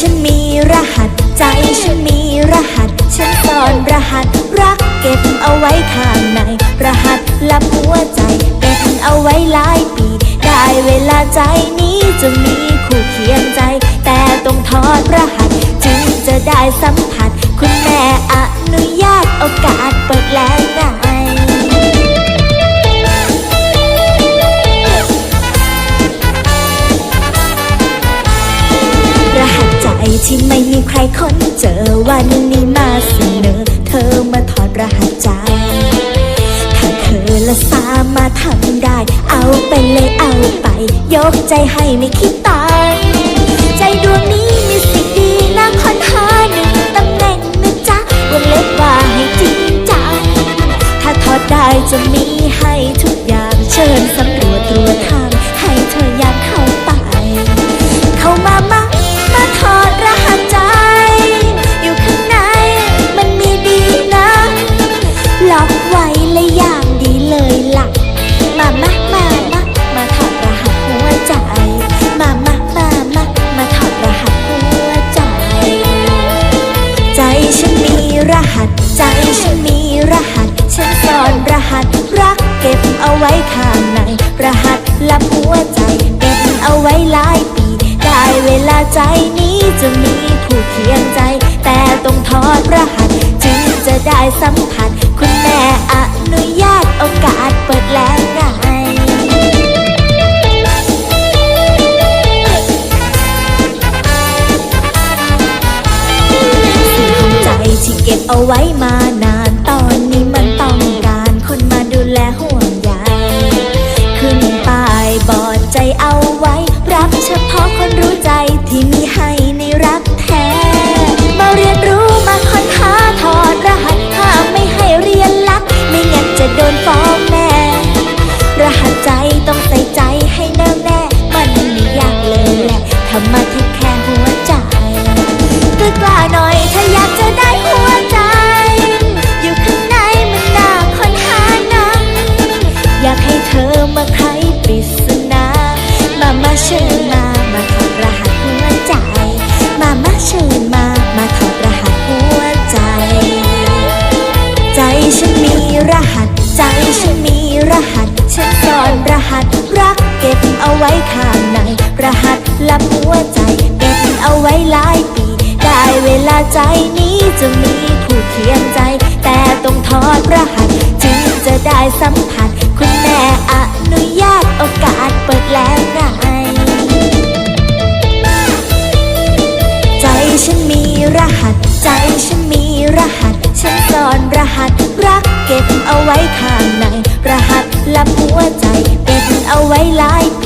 ฉันมีรหัส ใจฉันมีรหัส ฉันซ่อนรหัส รักเก็บเอาไว้ข้างใน รหัสลับหัวใจ เป็นเอาไว้หลายปี ได้เวลาใจนี้จะมีคู่เคียงใจ แต่ต้องทอดรหัส จึงจะได้สัมผัส ที่ไม่มีใครค้นเจอวันนี้มาเสนอ เธอมาถอดรหัสใจ ถ้าเธอละสามารถทำได้ เอาไปเลยเอาไป ยกใจให้ไม่คิดตังใจดวงนี้มีสิ่งดีนะค้นหาหนึ่งตำแหน่งนะจ๊ะวงเล็บว่าให้จริงจังถ้าถอดได้จะมี ไว้ข้างใน รหัสลับหัวใจเก็บเอาไว้หลายปี ได้เวลาใจนี้จะมีคู่เคียงใจ แต่ต้องถอดรหัส จึงจะได้สัมผัส คุณแม่อนุญาตโอกาสเปิดแล้วไงใจที่เก็บเอาไว้ ใจนี้จะมีคู่เคียงใจ แต่ต้องถอดรหัสจึงจะได้สัมผัส คุณแม่อนุญาตโอกาสเปิดแล้วไงใจฉันมีรหัส ใจฉันมีรหัส ฉันซ่อนรหัส รักเก็บเอาไว้ข้างใน รหัสลับหัวใจ เก็บเอาไว้หลายปี